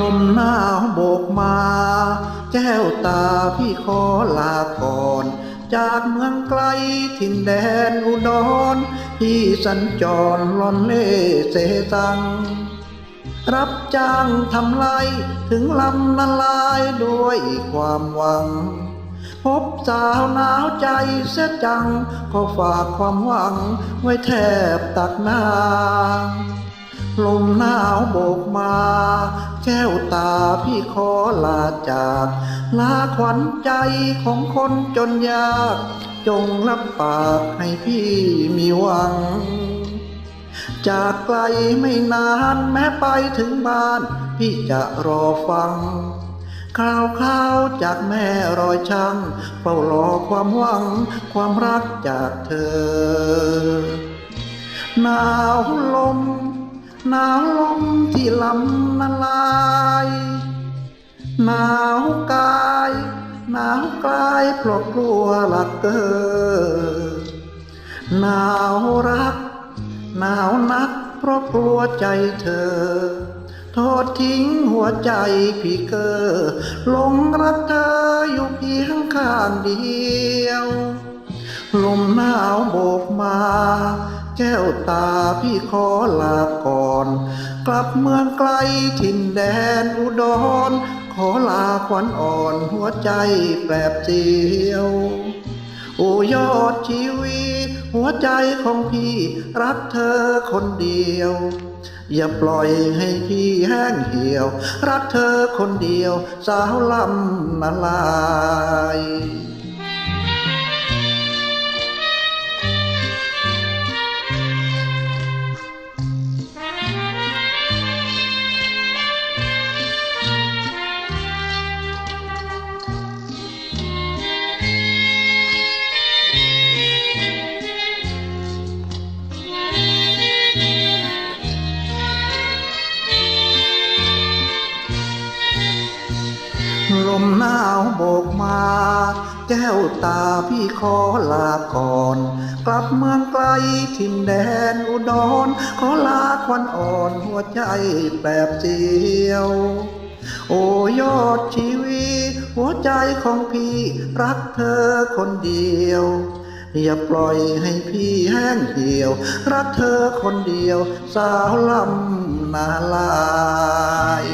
ลมหนาวโบกมา แก้วตาพี่ขอลาก่อน จากเมืองไกลถิ่นแดนอุดรพี่สัญจรล่อนเล่เสสัง รับจ้างทำไรถึงลำนาลายด้วยความหวัง พบสาวหนาวใจเสียจังขอฝากความหวังไว้แทบตักนางลมหนาวโบกมา แก้วตาพี่ขอลาจาก ลาขวัญใจของคนจนยาก จงรับปากให้พี่มีหวัง จากไกลไม่นานแม้ไปถึงบ้าน พี่จะรอฟังข่าวข่าวจากแม่รอยช่างเฝ้ารอความหวัง ความรักจากเธอหนาวลม หนาวลมที่ลำนาลาย หนาวกาย หนาวกายเพราะกลัวหลักเกอหนาวรัก หนาวนักเพราะกลัวใจเธอ โทษทิ้งหัวใจพี่เกอหลงรักเธออยู่เพียงข้างเดียว ลมหนาวโบกมา แก้วตาพี่ขอลาก่อน กลับเมืองไกลถิ่นแดนอุดร ขอลาขวัญอ่อนหัวใจแปรบเสียวโอ้ยอดชีวิตหัวใจของพี่รักเธอคนเดียว อย่าปล่อยให้พี่แห้งเหี่ยว รักเธอคนเดียวสาวลำนาลา มหนาวโบกมา แก้วตาพี่ขอลาก่อน กลับเมืองไกลถิ่นแดนอุดรขอลาควันอ่อนหัวใจแปรบเสียว โอ้ยอดชีวิตหัวใจของพี่รักเธอคนเดียวอย่าปล่อยให้พี่แห้งเหี่ยว รักเธอคนเดียว สาวลำนาลาย